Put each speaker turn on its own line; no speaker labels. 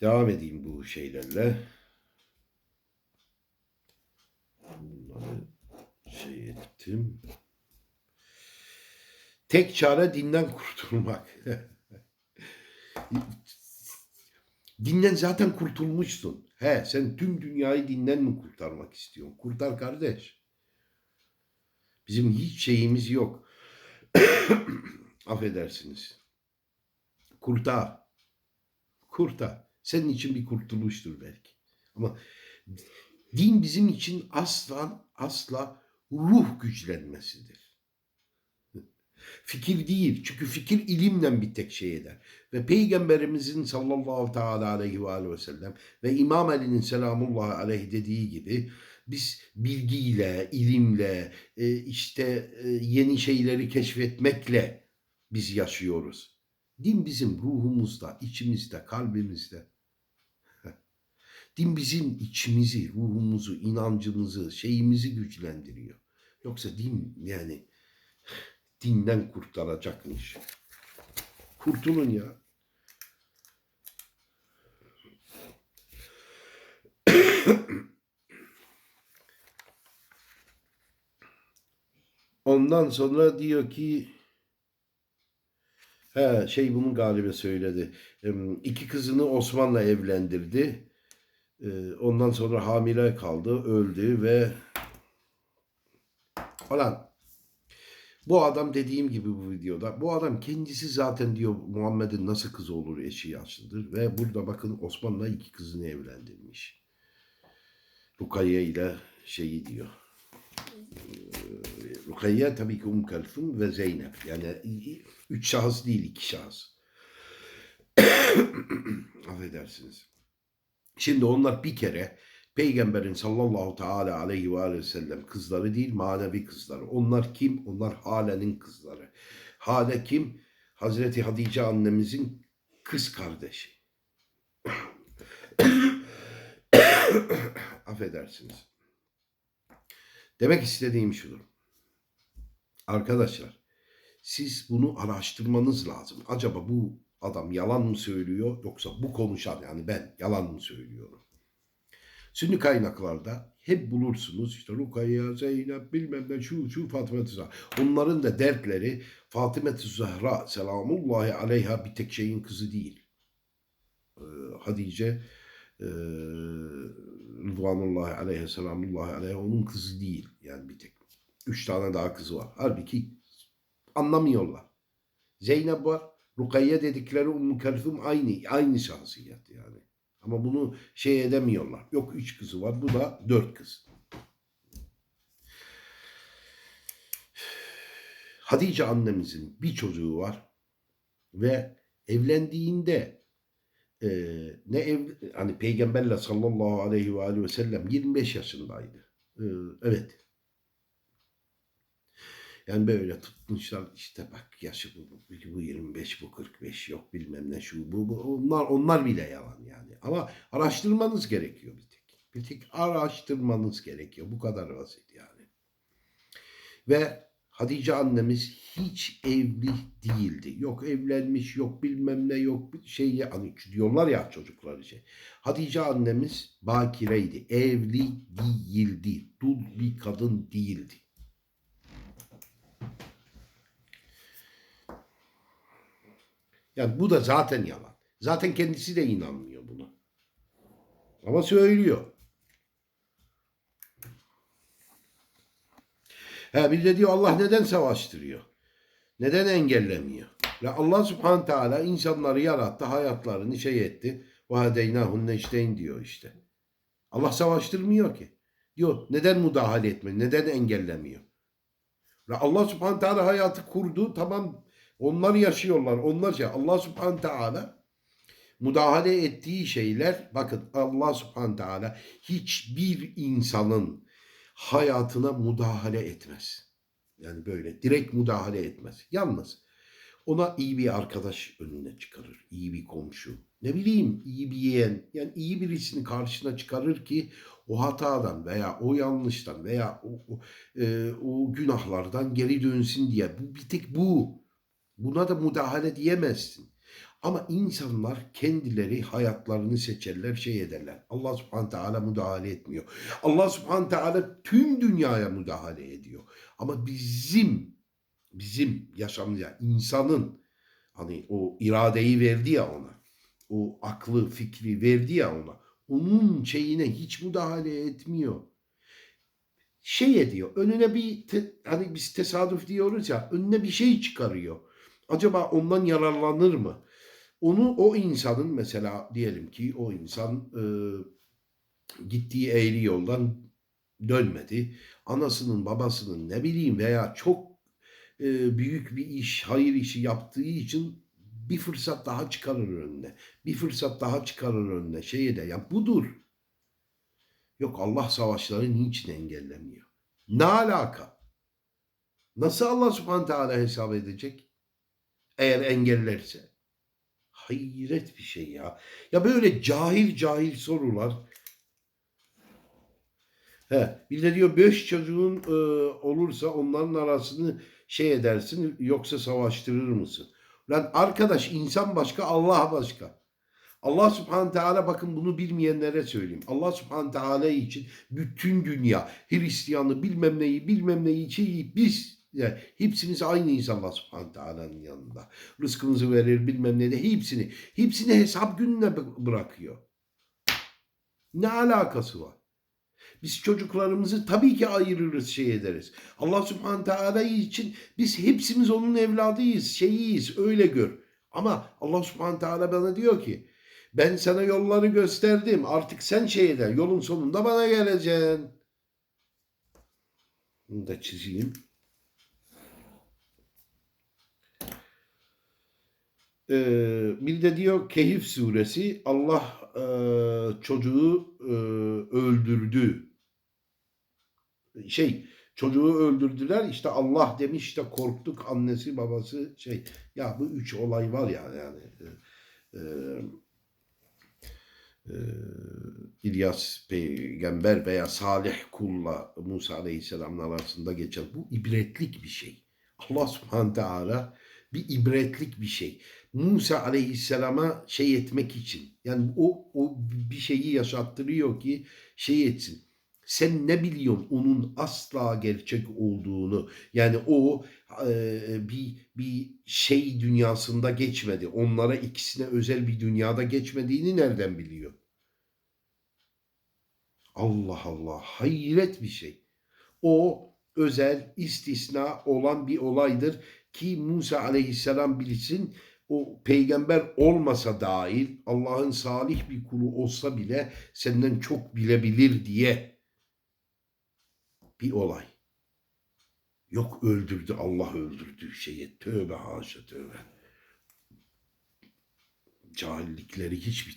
Devam edeyim bu şeylerle. Bunları şey ettim. Tek çare dinden kurtulmak. Dinden zaten kurtulmuşsun. He sen tüm dünyayı dinden mi kurtarmak istiyorsun? Kurtar kardeş. Bizim hiç şeyimiz yok. Affedersiniz. Kurtar. Kurtar. Senin için bir kurtuluştur belki. Ama din bizim için asla asla ruh güçlenmesidir. Fikir değil. Çünkü fikir ilimle bir tek şey eder. Ve Peygamberimizin sallallahu teala aleyhi ve aleyhi ve sellem ve İmam Ali'nin selamullahi aleyhi dediği gibi biz bilgiyle, ilimle, e, işte e, yeni şeyleri keşfetmekle biz yaşıyoruz. Din bizim ruhumuzda, içimizde, kalbimizde. Din bizim içimizi, ruhumuzu, inancımızı, şeyimizi güçlendiriyor. Yoksa din yani dinden kurtaracakmış. Kurtulun ya. Ondan sonra diyor ki he, şey bunun galiba söyledi. İki kızını Osman'la evlendirdi. Ee, Ondan sonra hamile kaldı, öldü ve falan. Bu adam dediğim gibi bu videoda, bu adam kendisi zaten diyor Muhammed'in nasıl kızı olur eşi yaşlıdır. Ve burada bakın Osman'la iki kızını evlendirmiş. Rukayye ile şeyi diyor. Ee, Rukayye tabii ki Um Kalfun ve Zeynep. Yani üç şahıs değil iki şahıs. Affedersiniz. Şimdi onlar bir kere Peygamberin sallallahu teala aleyhi ve aleyhi ve sellem kızları değil manevi kızları. Onlar kim? Onlar Hale'nin kızları. Hale kim? Hazreti Hatice annemizin kız kardeşi. Affedersiniz. Demek istediğim şudur. Arkadaşlar siz bunu araştırmanız lazım. Acaba bu adam yalan mı söylüyor yoksa bu konuşan yani ben yalan mı söylüyorum? Sünni kaynaklarda hep bulursunuz işte Rukayya, Zeynep bilmem ne şu şu Fatıma Zahra. Onların da dertleri Fatıma Zahra selamullahi aleyha bir tek şeyin kızı değil. Ee, Hadice e, Rıdvanullahi aleyhe selamullahi aleyhe onun kızı değil yani bir tek. Üç tane daha kızı var. Halbuki anlamıyorlar. Zeynep var. Rukayye dedikleri Ummu Kelthum aynı, aynı şahsiyet yani. Ama bunu şey edemiyorlar. Yok üç kızı var. Bu da dört kız. Hatice annemizin bir çocuğu var. Ve evlendiğinde e, ne ev hani peygamberle sallallahu aleyhi ve aleyhi ve sellem 25 yaşındaydı. E, evet. Yani böyle tutmuşlar işte bak yaşı bu, bu, bu 25 bu 45 yok bilmem ne şu bu, bu onlar onlar bile yalan yani. Ama araştırmanız gerekiyor bir tek. Bir tek araştırmanız gerekiyor. Bu kadar basit yani. Ve Hatice annemiz hiç evli değildi. Yok evlenmiş, yok bilmem ne, yok şey hani diyorlar ya çocuklar için. Hatice annemiz bakireydi. Evli değildi. Dul bir kadın değildi. Yani bu da zaten yalan. Zaten kendisi de inanmıyor buna. Ama söylüyor. Ha bir de diyor Allah neden savaştırıyor? Neden engellemiyor? Ve Allah subhanahu teala insanları yarattı, hayatlarını şey etti. وَهَدَيْنَاهُ نَجْدَيْنِ diyor işte. Allah savaştırmıyor ki. Diyor neden müdahale etmiyor? Neden engellemiyor? Ve Allah subhanahu teala hayatı kurdu. Tamam onlar yaşıyorlar. Onlar şey. Allah subhanahu teala müdahale ettiği şeyler bakın Allah subhanahu teala hiçbir insanın hayatına müdahale etmez. Yani böyle direkt müdahale etmez. Yalnız ona iyi bir arkadaş önüne çıkarır. iyi bir komşu. Ne bileyim iyi bir yeğen. Yani iyi birisini karşına çıkarır ki o hatadan veya o yanlıştan veya o, o, e, o günahlardan geri dönsün diye. Bu bir tek bu. Buna da müdahale diyemezsin. Ama insanlar kendileri hayatlarını seçerler, şey ederler. Allah subhanahu teala müdahale etmiyor. Allah subhanahu teala tüm dünyaya müdahale ediyor. Ama bizim, bizim yaşamımıza, insanın hani o iradeyi verdi ya ona. O aklı, fikri verdi ya ona. Onun şeyine hiç müdahale etmiyor. Şey ediyor. Önüne bir te- hani biz tesadüf diyoruz ya. Önüne bir şey çıkarıyor. Acaba ondan yararlanır mı? Onu o insanın mesela diyelim ki o insan e, gittiği eğri yoldan dönmedi. Anasının babasının ne bileyim veya çok e, büyük bir iş, hayır işi yaptığı için bir fırsat daha çıkarır önüne. Bir fırsat daha çıkarır önüne. Şeye de ya budur. Yok Allah savaşları niçin engellemiyor? Ne alaka? Nasıl Allah subhanahu teala hesap edecek? Eğer engellerse. Hayret bir şey ya. Ya böyle cahil cahil sorular. He, bir de diyor beş çocuğun e, olursa onların arasını şey edersin yoksa savaştırır mısın? Lan arkadaş insan başka Allah başka. Allah subhanahu teala bakın bunu bilmeyenlere söyleyeyim. Allah subhanahu teala için bütün dünya Hristiyanı bilmem neyi bilmem neyi şeyi biz yani hepsiniz aynıyız Allah subhanahu teala'nın yanında. Rızkınızı verir bilmem ne de hepsini. Hepsini hesap gününe bı- bırakıyor. Ne alakası var? Biz çocuklarımızı tabii ki ayırırız şey ederiz. Allah subhanahu teala için biz hepsimiz onun evladıyız, şeyiyiz öyle gör. Ama Allah subhanahu teala bana diyor ki ben sana yolları gösterdim artık sen şey eder yolun sonunda bana geleceksin. Bunu da çizeyim. Ee, bir de diyor Kehif suresi Allah e, çocuğu e, öldürdü. Şey çocuğu öldürdüler işte Allah demiş işte korktuk annesi babası şey ya bu üç olay var ya yani e, e, İlyas peygamber veya Salih kulla Musa aleyhisselamın arasında geçen bu ibretlik bir şey. Allah subhanahu teala bir ibretlik bir şey. Musa aleyhisselama şey etmek için yani o, o bir şeyi yaşattırıyor ki şey etsin. Sen ne biliyorsun onun asla gerçek olduğunu? Yani o e, bir bir şey dünyasında geçmedi. Onlara ikisine özel bir dünyada geçmediğini nereden biliyor? Allah Allah hayret bir şey. O özel istisna olan bir olaydır ki Musa aleyhisselam bilsin o peygamber olmasa dahil Allah'ın salih bir kulu olsa bile senden çok bilebilir diye bir olay. Yok öldürdü Allah öldürdü şeye tövbe haşa tövbe. Cahillikleri hiç bitmiyor.